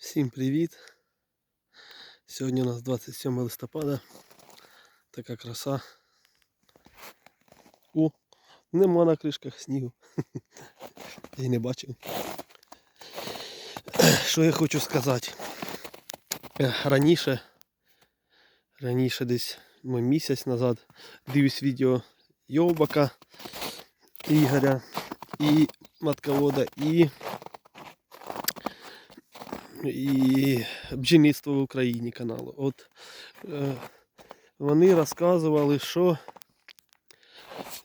Всім привіт! Сьогодні у нас 27 листопада. Така краса. О, нема на кришках снігу. Я не бачив. Що я хочу сказати? Е, Раніше, раніше десь ну, місяць назад дивлюсь відео Йовбака Ігоря і матковода і і бджільництво в Україні каналу. От е, вони розказували, що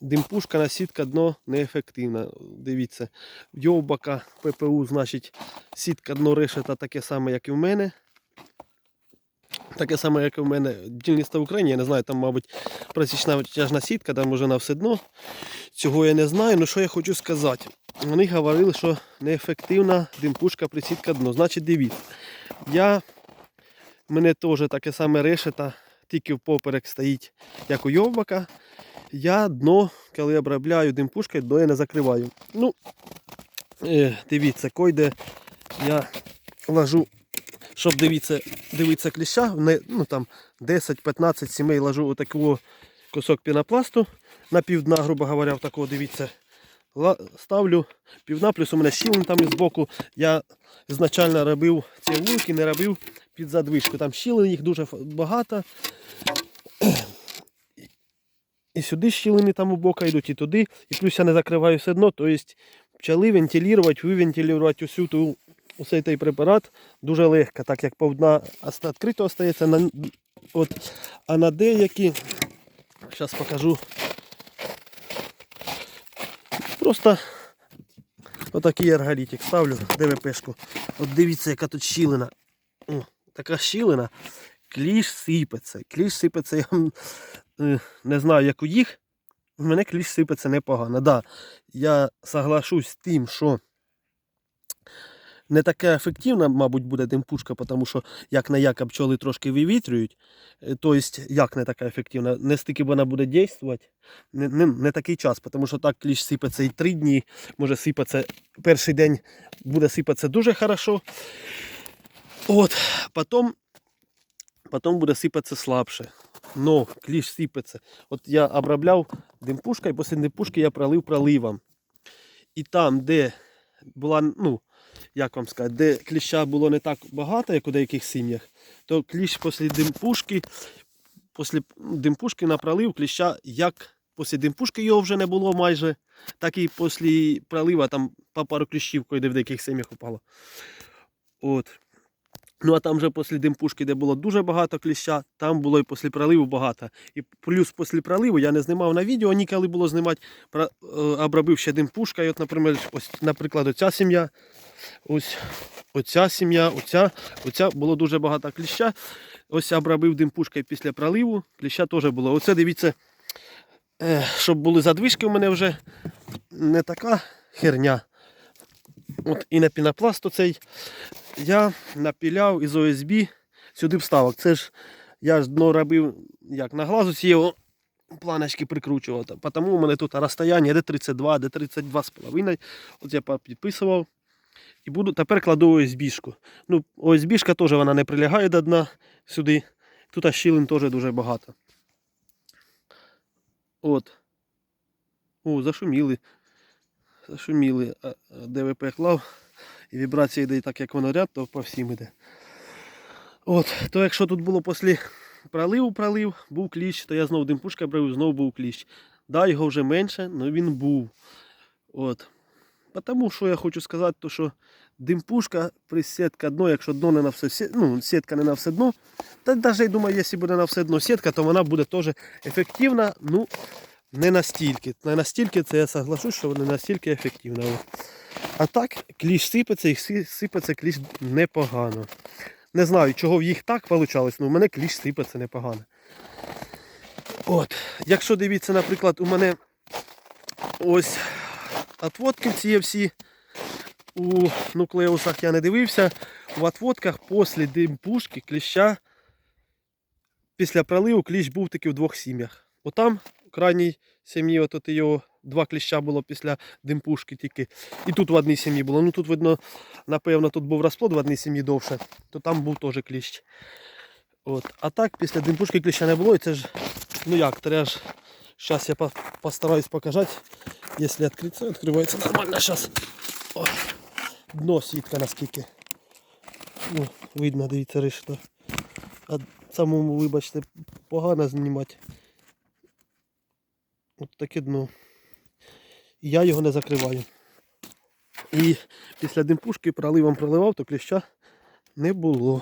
димпушка на сітка дно неефективна. Дивіться, в Йовбака ППУ, значить, сітка дно решета таке саме, як і в мене. Таке саме, як і в мене бджільництво в Україні. Я не знаю, там, мабуть, просічна тяжна сітка, там уже на все дно. Цього я не знаю. Ну що я хочу сказати? Вони говорили, що неефективна димпушка присідка дно. Значить, дивіться. Я, мене теж таке саме решета, тільки впоперек стоїть, як у Йовбака. Я дно, коли обробляю димпушкою, дно я не закриваю. Ну, е, дивіться, койде я ложу, щоб дивіться, дивіться кліща, ну там 10-15 сімей ложу отакого кусок пінопласту на півдна, грубо говоря, в дивіться. Ставлю півдна, плюс у мене щілин там із боку. Я ізначально робив ці вулки, не робив під задвижку. Там щілин їх дуже багато. І сюди щілини там у бока йдуть, і туди. І плюс я не закриваю все дно. Тобто пчели вентилювати, вивентилювати усю ту, усей той препарат дуже легко, так як повдна відкрито остається. От, а на деякі, зараз покажу. Просто отакий арголітик ставлю, ДВПшку. От дивіться, яка тут щілина. О, така щілина. Кліш сипеться. Кліш сипеться, я е, не знаю, як у їх. У мене кліш сипеться непогано. Да, я соглашусь з тим, що не така ефективна, мабуть, буде димпушка, тому що як на як пчоли трошки вивітрюють. Е, Тобто, як не така ефективна, не стільки вона буде дійствувати, не, не, не такий час, тому що так кліщ сипеться і три дні, може сипатися перший день буде сипатися дуже хорошо. От, потім, потім буде сипатися слабше. Но кліщ сипеться. От я обробляв димпушкою, після димпушки я пролив проливом. І там, де була, ну, як вам сказати, де кліща було не так багато, як у деяких сім'ях, то кліщ після димпушки, після димпушки на пролив кліща, як після димпушки його вже не було майже, так і після пролива там по пару кліщів, де в деяких сім'ях упало. От. Ну а там вже після димпушки, де було дуже багато кліща, там було і після проливу багато. І плюс після проливу я не знімав на відео, ніколи було знімати, е, обробив ще димпушкою. От, наприклад, ось, наприклад, оця сім'я, ось оця сім'я, оця, оця було дуже багато кліща. Ось я обробив димпушкою після проливу, кліща теж було. Оце дивіться, е, щоб були задвижки у мене вже не така херня. От і на пінопласт оцей я напіляв із ОСБ сюди вставок. Це ж я ж дно робив як на глазу сіяв, планочки прикручував. Тому у мене тут розстояння де 32, де 32,5. От я підписував. І буду, тепер кладу ОСБшку. Ну, ОСБшка теж вона не прилягає до дна сюди. Тут щілин теж дуже багато. От. О, зашуміли. Зашуміли. ДВП клав. І вібрація йде так, як воно ряд, то по всім йде. От, то якщо тут було після проливу пролив, був кліщ, то я знову димпушка брав, знову був кліщ. Да, його вже менше, але він був. От. Тому що я хочу сказати, то що димпушка при сітка дно, якщо дно не на все ну, сітка не на все дно, та навіть думаю, якщо буде на все дно сітка, то вона буде теж ефективна, ну не настільки. Не настільки це я соглашусь, що не настільки ефективна. А так, кліщ сипеться і си- сипеться кліщ непогано. Не знаю, чого в їх так вийшло, але в мене кліщ сипеться непогано. От, якщо дивіться, наприклад, у мене ось отводки ці всі у нуклеусах я не дивився. В отводках після димпушки кліща після проливу кліщ був таки в двох сім'ях. Отам, в крайній сім'ї, от його два кліща було після димпушки тільки. І тут в одній сім'ї було. Ну тут видно, напевно, тут був розплод в одній сім'ї довше, то там був теж кліщ. От. А так, після димпушки кліща не було, і це ж, ну як, треба ж. Зараз я по- постараюсь показати. Якщо відкриться, відкривається нормально зараз. О, дно сітка наскільки. Ну, видно, дивіться, решта. А самому, вибачте, погано знімати. От таке дно. Я його не закриваю. І після димпушки проливом проливав, то кліща не було.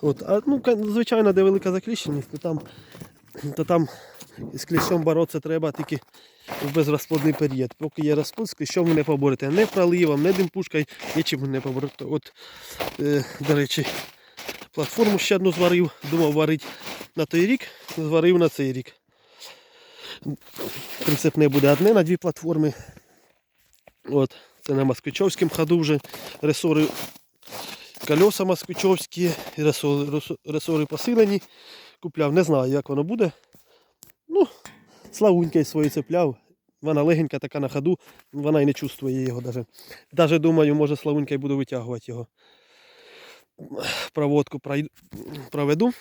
От, а ну, звичайно, де велика закліщеність, то там, то там з кліщом боротися треба тільки в безрозплодний період. Поки є розплод, з кліщом ви не поборете. Не проливом, не димпушкою, нічим ви не поборете. От, е, до речі, платформу ще одну зварив, думав варити на той рік, зварив на цей рік. Прицепне буде одне на дві платформи. От, це на москвичовському ходу вже ресори, колеса москвичовські, і ресори, ресори посилені. Купляв, не знаю, як воно буде. Ну, славунька свої цепляв. Вона легенька така на ходу, вона і не чувствує його навіть. Даже думаю, може славунька і буду витягувати його. Проводку проведу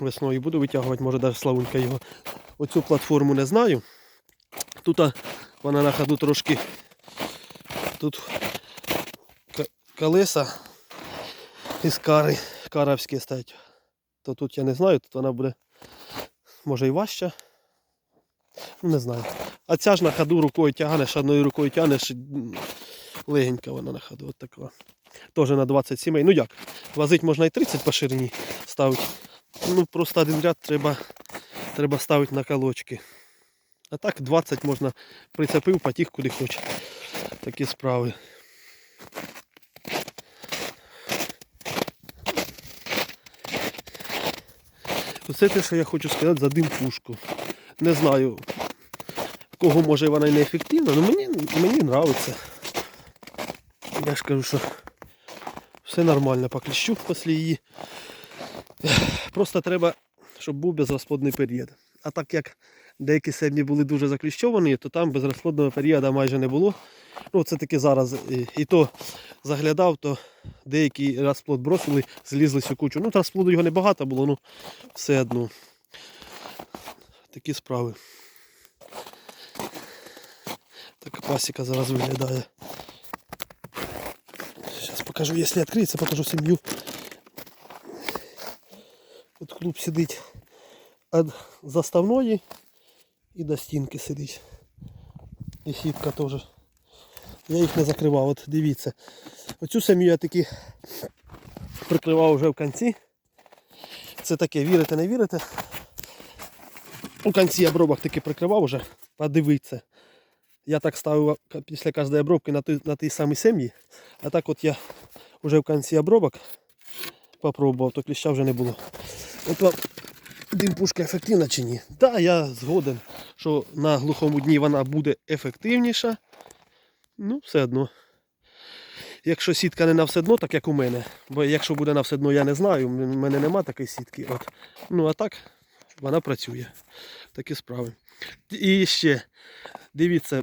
весною, буду витягувати, може навіть славунька його. Оцю платформу не знаю. Тут вона на ходу трошки. Тут колеса із кари каровські стоять. То тут я не знаю, тут вона буде може і важча. Не знаю. А ця ж на ходу рукою тягнеш, одною рукою тягнеш. Легенька вона на ходу. От така. Теж на 20 сімей. Ну як? Возить можна і 30 по ширині ставити. Ну просто один ряд треба, треба ставити на колочки. А так 20 можна прицепив, потік куди хоче. Такі справи. Оце те, що я хочу сказати за димпушку. Не знаю, кого може вона і не ефективна, але мені, мені подобається. Я ж кажу, що все нормально по кліщу після її. Просто треба, щоб був безрозплодний період. А так як деякі сем'ї були дуже закліщовані, то там безрозплодного періоду майже не було. Ну, це таки зараз. І, і то заглядав, то деякі розплод бросили, злізли всю кучу. Ну, розплоду його небагато було, ну все одно. Такі справи. Така пасіка зараз виглядає. Зараз покажу, якщо відкриється, покажу сім'ю. Тут клуб сидить від заставної і до стінки сидить. І сітка теж. Я їх не закривав, от дивіться. Оцю сім'ю я таки прикривав вже в кінці. Це таке, вірите, не вірите. У кінці обробок таки прикривав вже, подивіться. Я так ставив після кожної обробки на той, на тій самій сім'ї. А так от я вже в кінці обробок попробував, то кліща вже не було. От вам димпушка ефективна чи ні? Так, я згоден, що на глухому дні вона буде ефективніша. Ну, все одно. Якщо сітка не на все дно, так як у мене. Бо якщо буде на все дно, я не знаю. У мене нема такої сітки. От. Ну а так вона працює. Такі справи. І ще, дивіться,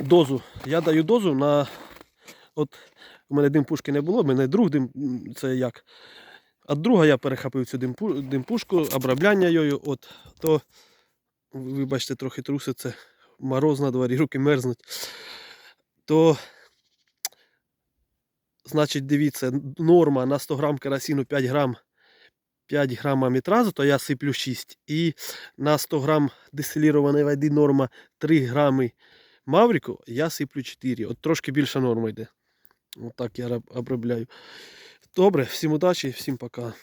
дозу. Я даю дозу на. От у мене димпушки не було, у мене друг дим, це як. А друга я перехопив цю димпу, димпушку, обробляння йою, от, то, вибачте, трохи труситься, мороз на дворі, руки мерзнуть. То, значить, дивіться, норма на 100 грам керосину 5 грам 5 грам амітразу, то я сиплю 6. І на 100 грам дистилірованої води норма 3 грами мавріку, я сиплю 4. От трошки більша норма йде. Отак я обробляю. Добре, всім удачі, всім пока.